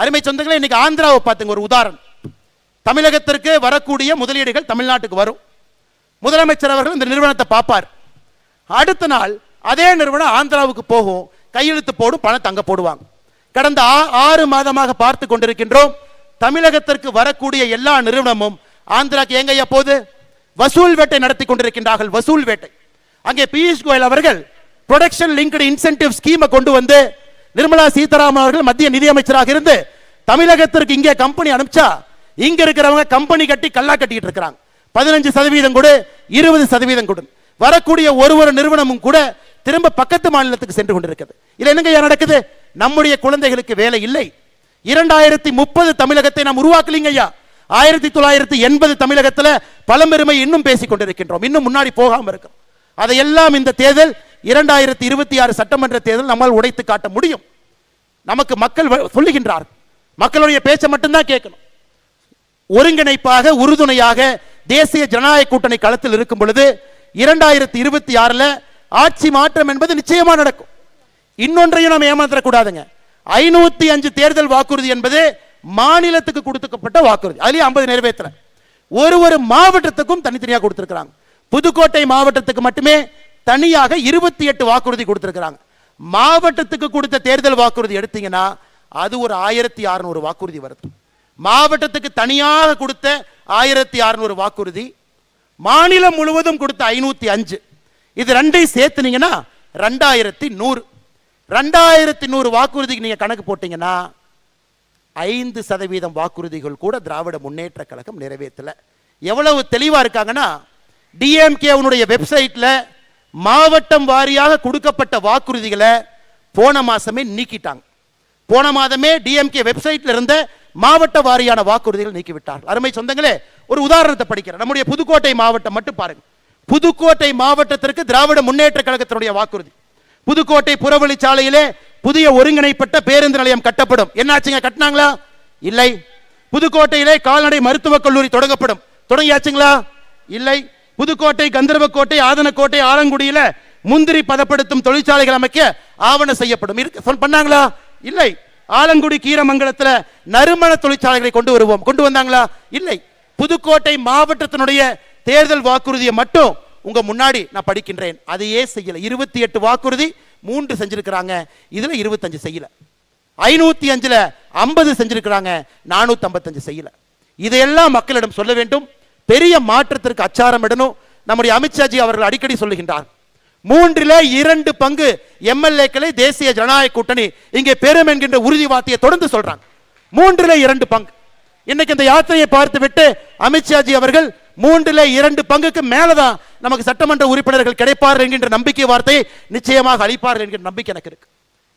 அருமை சொந்தங்களை இன்னைக்கு ஆந்திராவை பார்த்துங்க ஒரு உதாரணம். தமிழகத்திற்கு வரக்கூடிய முதலீடுகள் தமிழ்நாட்டுக்கு வரும். முதலமைச்சர் அவர்கள் இந்த நிறுவனத்தை பார்ப்பார். அடுத்த நாள் அதே நிறுவனம் ஆந்திராவுக்கு போகும் கையெழுத்து போடும் பணம் தங்க போடுவாங்க. கடந்த ஆறு மாதமாக பார்த்து கொண்டிருக்கின்றோம் தமிழகத்திற்கு வரக்கூடிய எல்லா நிறுவனமும் ஆந்திராக்கு எங்கய்யா போகுது? வசூல் வேட்டை நடத்தி கொண்டிருக்கின்றார்கள் வசூல் வேட்டை. அங்கே பியூஷ் கோயல் அவர்கள் ப்ரொடக்ஷன் லிங்க்டு இன்சென்டிவ் ஸ்கீமை கொண்டு வந்து நிர்மலா சீதாராமன் அவர்கள் மத்திய நிதியமைச்சராக இருந்து தமிழகத்திற்கு இங்கே கம்பெனி அனுப்பிச்சா இங்க இருக்கிறவங்க கம்பெனி கட்டி கல்லா கட்டிட்டு இருக்கிறாங்க. பதினஞ்சு சதவீதம் கொடு இருபது சதவீதம் கொடு. வரக்கூடிய ஒரு ஒரு நிறுவனமும் கூட திரும்ப பக்கத்து மாநிலத்துக்கு சென்று கொண்டிருக்கிறது. இதுல என்னங்க நடக்குது? நம்முடைய குழந்தைகளுக்கு வேலை இல்லை. இரண்டாயிரத்தி முப்பது தமிழகத்தை நாம் உருவாக்கலீங்க ஐயா. ஆயிரத்தி தொள்ளாயிரத்தி எண்பது தமிழகத்துல பழம்பெருமை இன்னும் பேசிக் கொண்டிருக்கின்றோம். இன்னும் முன்னாடி போகாம இருக்கிறோம் அதையெல்லாம் இந்த தேர்தல் இரண்டாயிரத்தி இருபத்தி ஆறு சட்டமன்ற தேர்தல் நம்மால் உடைத்து காட்ட முடியும். நமக்கு மக்கள் வ- சொல்லுகின்றார் மக்களுடைய பேச்சை மட்டும்தான் கேட்கணும். ஒருங்கிணைப்பாக உறுதுணையாக தேசிய ஜனநாயக கூட்டணி களத்தில் இருக்கும் பொழுது இரண்டாயிரத்தி இருபத்தி ஆறில் ஆட்சி மாற்றம் என்பது நிச்சயமாக நடக்கும். இன்னொன்றையும் நம்ம ஏமாத்தக்கூடாதுங்க. ஐநூத்தி அஞ்சு தேர்தல் வாக்குறுதி என்பது மாநிலத்துக்கு கொடுத்துக்கப்பட்ட வாக்குறுதி. அதுலயும் ஐம்பது நிறைவேற்ற ஒரு ஒரு மாவட்டத்துக்கும் தனித்தனியாக கொடுத்துருக்குறாங்க. புதுக்கோட்டை மாவட்டத்துக்கு மட்டுமே தனியாக இருபத்தி எட்டு வாக்குறுதி கொடுத்துருக்குறாங்க. மாவட்டத்துக்கு கொடுத்த தேர்தல் வாக்குறுதி எடுத்தீங்கன்னா அது ஒரு ஆயிரத்தி அறுநூறு வாக்குறுதி வருது. மாவட்டத்துக்கு தனியாக கொடுத்த ஆயிரத்தி அறுநூறு வாக்குறுதி மாநிலம் முழுவதும் கொடுத்த ஐநூற்றி அஞ்சு. இது ரெண்டையும் சேர்த்துனீங்கன்னா ரெண்டாயிரத்தி நூறு. ரெண்டாயிரத்தி நூறு வாக்குறுதிக்கு நீங்கள் கணக்கு போட்டிங்கன்னா ஐந்து சதவீதம் வாக்குறுதிகள் கூட திராவிட முன்னேற்ற கழகம் நிறைவேற்றல. எவ்வளவு தெளிவாக இருக்காங்கன்னா டிஎம்கே வெப்சைட்டில் மாவட்டம் வாரியாக கொடுக்கப்பட்ட வாக்குறுதிகளை போன மாதமே நீக்கிட்டாங்க. போன மாதமே டிஎம்கே வெப்சைட்ல இருந்த மாவட்ட வாரியான வாக்குறுதிகள் நீக்கிவிட்டார்கள் அருமை சொந்தங்களே ஒரு உதாரணத்தை படிக்கிறேன். நம்முடைய புதுக்கோட்டை மாவட்டம் மட்டும் பாருங்க. புதுக்கோட்டை மாவட்டத்திற்கு திராவிட முன்னேற்ற கழகத்தினுடைய வாக்குறுதி. புதுக்கோட்டை புறவழிச்சாலையிலே புதிய ஒருங்கிணைப்பட்ட பேருந்து நிலையம் கட்டப்படும். என்னாச்சுங்க கட்டினாங்களா? இல்லை. புதுக்கோட்டையிலே கால்நடை மருத்துவக் கல்லூரி தொடங்கப்படும். தொடங்கியாச்சுங்களா? இல்லை. புதுக்கோட்டை கந்தர்வக்கோட்டை ஆதனக்கோட்டை ஆலங்குடியில முந்திரி பதப்படுத்தும் தொழிற்சாலைகள் அமைக்க ஆவணம் செய்யப்படும். இருக்கு. பண்ணாங்களா? இல்லை. ஆலங்குடி கீரமங்கலத்துல நறுமண தொழிற்சாலைகளை கொண்டு வருவோம். கொண்டு வந்தாங்களா? இல்லை. புதுக்கோட்டை மாவட்டத்தினுடைய தேர்தல் வாக்குறுதியை மட்டும் உங்க முன்னாடி நான் படிக்கின்றேன். அதையே செய்யல. இருபத்தி எட்டு வாக்குறுதி மூன்று செஞ்சிருக்கிறாங்க. இதுல இருபத்தஞ்சு செய்யல. ஐநூத்தி அஞ்சுல ஐம்பது செஞ்சிருக்கிறாங்க. நானூத்தி ஐம்பத்தஞ்சு செய்யல. இதையெல்லாம் மக்களிடம் சொல்ல வேண்டும். பெரிய மாற்றத்திற்கு அச்சாரம் இடணும் நம்முடைய அமித்ஷாஜி அவர்கள் அடிக்கடி சொல்லுகின்றார். மூன்றிலே இரண்டு பங்கு எம்எல்ஏக்களை தேசிய ஜனநாயக கூட்டணி இங்கே பெறும் என்கின்ற உறுதி வார்த்தையை தொடர்ந்து சொல்றாங்க. மூன்றிலே இரண்டு பங்கு. இன்னைக்கு இந்த யாத்திரையை பார்த்து விட்டு அமித்ஷாஜி அவர்கள் மூன்றிலே இரண்டு பங்குக்கு மேலதான் நமக்கு சட்டமன்ற உறுப்பினர்கள் கிடைப்பார்கள் என்கின்ற நம்பிக்கை வார்த்தையை நிச்சயமாக அளிப்பார்கள் என்கிற நம்பிக்கை எனக்கு இருக்கு.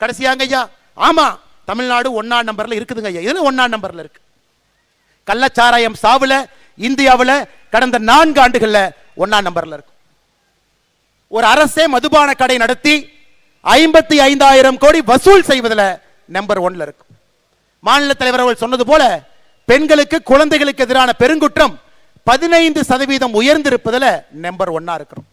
கடைசியாங்க ஐயா ஆமா தமிழ்நாடு ஒன்னா நம்பர்ல இருக்குதுங்க ஐயா. இதுல ஒன்னா நம்பர்ல இருக்கு? கள்ளச்சாராயம் சாவுல இந்தியாவுல கடந்த நான்கு ஆண்டுகளில் ஒன்னா நம்பர்ல இருக்கும். ஒரு அரசே மதுபான கடை நடத்தி ஐம்பத்தி ஐந்தாயிரம் கோடி வசூல் செய்வதுல நம்பர் ஒன்ல இருக்கும். மாநில தலைவர் அவர்கள் சொன்னது போல பெண்களுக்கு குழந்தைகளுக்கு எதிரான பெருங்குற்றம் பதினைந்து சதவீதம் உயர்ந்திருப்பதுல நம்பர் ஒன்னா இருக்கிறோம்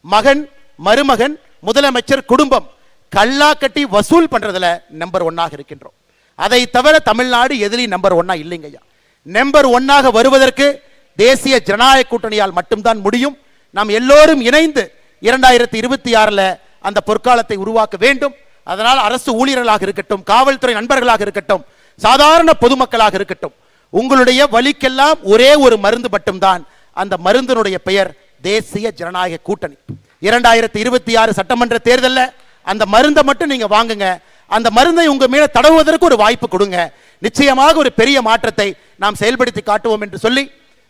மகன் மருமகன் முதலமைச்சர் குடும்பம் கல்லா கட்டி வசூல் பண்றதுல நம்பர் ஒன்னாக இருக்கின்றோம். அதை தவிர தமிழ்நாடு எதிரி நம்பர் ஒன்னா இல்லைங்கய்யா. நம்பர் ஒன்னாக வருவதற்கு தேசிய ஜனநாயக கூட்டணியால் மட்டும்தான் முடியும். நாம் எல்லோரும் இணைந்து இரண்டாயிரத்தி இருபத்தி ஆறில் அந்த பொற்காலத்தை உருவாக்க வேண்டும். அதனால் அரசு ஊழியர்களாக இருக்கட்டும் காவல்துறை நண்பர்களாக இருக்கட்டும் சாதாரண பொதுமக்களாக இருக்கட்டும் உங்களுடைய வழிக்கெல்லாம் ஒரே ஒரு மருந்து மட்டும்தான். அந்த மருந்தினுடைய பெயர் தேசிய ஜனநாயக கூட்டணி. இரண்டாயிரத்தி இருபத்தி ஆறு சட்டமன்ற தேர்தலில் அந்த மருந்தை மட்டும் நீங்கள் வாங்குங்க. அந்த மருந்தை உங்கள் மேலே தடவுவதற்கு ஒரு வாய்ப்பு கொடுங்க. நிச்சயமாக ஒரு பெரிய மாற்றத்தை நாம் செயல்படுத்தி காட்டுவோம் என்று சொல்லி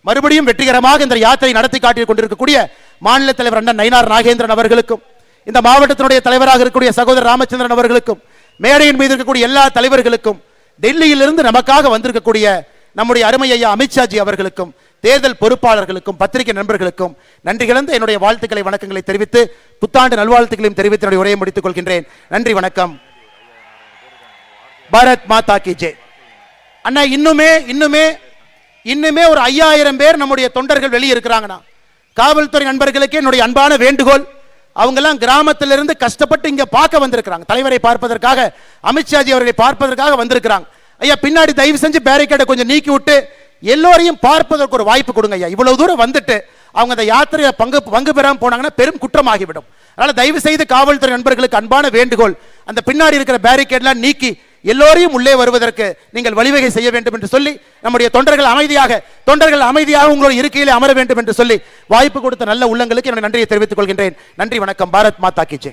மறுபடியும் வெற்றிகரமாக இந்த யாத்திரை நடத்தி காட்டிக் கொண்டிருக்கக்கூடிய மாநில தலைவர் அண்ணன் நயினார் நாகேந்திரன் அவர்களுக்கும் இந்த மாவட்டத்தினுடைய தலைவராக இருக்கக்கூடிய சகோதரர் ராமச்சந்திரன் அவர்களுக்கும் மேடையின் மீது இருக்கக்கூடிய எல்லா தலைவர்களுக்கும் டெல்லியிலிருந்து நமக்காக வந்திருக்கக்கூடிய நம்முடைய அருமை ஐயா அமித்ஷாஜி அவர்களுக்கும் தேர்தல் பொறுப்பாளர்களுக்கும் பத்திரிகை நண்பர்களுக்கும் நன்றி கலந்து என்னுடைய வாழ்த்துக்களை வணக்கங்களை தெரிவித்து புத்தாண்டு நல்வாழ்த்துக்களையும் தெரிவித்து என்னுடைய உரையை முடித்துக் கொள்கின்றேன். நன்றி வணக்கம். பாரத் மாதா கி ஜெய் அண்ணா இன்னுமே இன்னுமே இன்னுமே ஒரு ஐயாயிரம் பேர் நம்முடைய தொண்டர்கள் வெளியே இருக்கிறாங்கண்ணா. காவல்துறை நண்பர்களுக்கு என்னுடைய அன்பான வேண்டுகோள். அவங்கெல்லாம் கிராமத்திலிருந்து கஷ்டப்பட்டு இங்கே பார்க்க வந்திருக்கிறாங்க. தலைவரை பார்ப்பதற்காக அமித்ஷாஜி அவர்களை பார்ப்பதற்காக வந்திருக்கிறாங்க. ஐயா பின்னாடி தயவு செஞ்சு பேரிகேடை கொஞ்சம் நீக்கி விட்டு எல்லோரையும் பார்ப்பதற்கு ஒரு வாய்ப்பு கொடுங்க ஐயா. இவ்வளவு தூரம் வந்துட்டு அவங்க அந்த யாத்திரையை பங்கு பங்கு பெறாமல் போனாங்கன்னா பெரும் குற்றமாகிவிடும். அதனால தயவு செய்து காவல்துறை நண்பர்களுக்கு அன்பான வேண்டுகோள். அந்த பின்னாடி இருக்கிற பேரிகேட்லாம் நீக்கி எல்லோரையும் உள்ளே வருவதற்கு நீங்கள் வழிவகை செய்ய வேண்டும் என்று சொல்லி நம்முடைய தொண்டர்கள் அமைதியாக தொண்டர்கள் அமைதியாக உங்களோட இருக்கையிலே அமர வேண்டும் என்று சொல்லி வாய்ப்பு கொடுத்த நல்ல உள்ளங்களுக்கு என்னுடைய நன்றியை தெரிவித்துக் கொள்கின்றேன். நன்றி வணக்கம். பாரத் மாதா கிஜே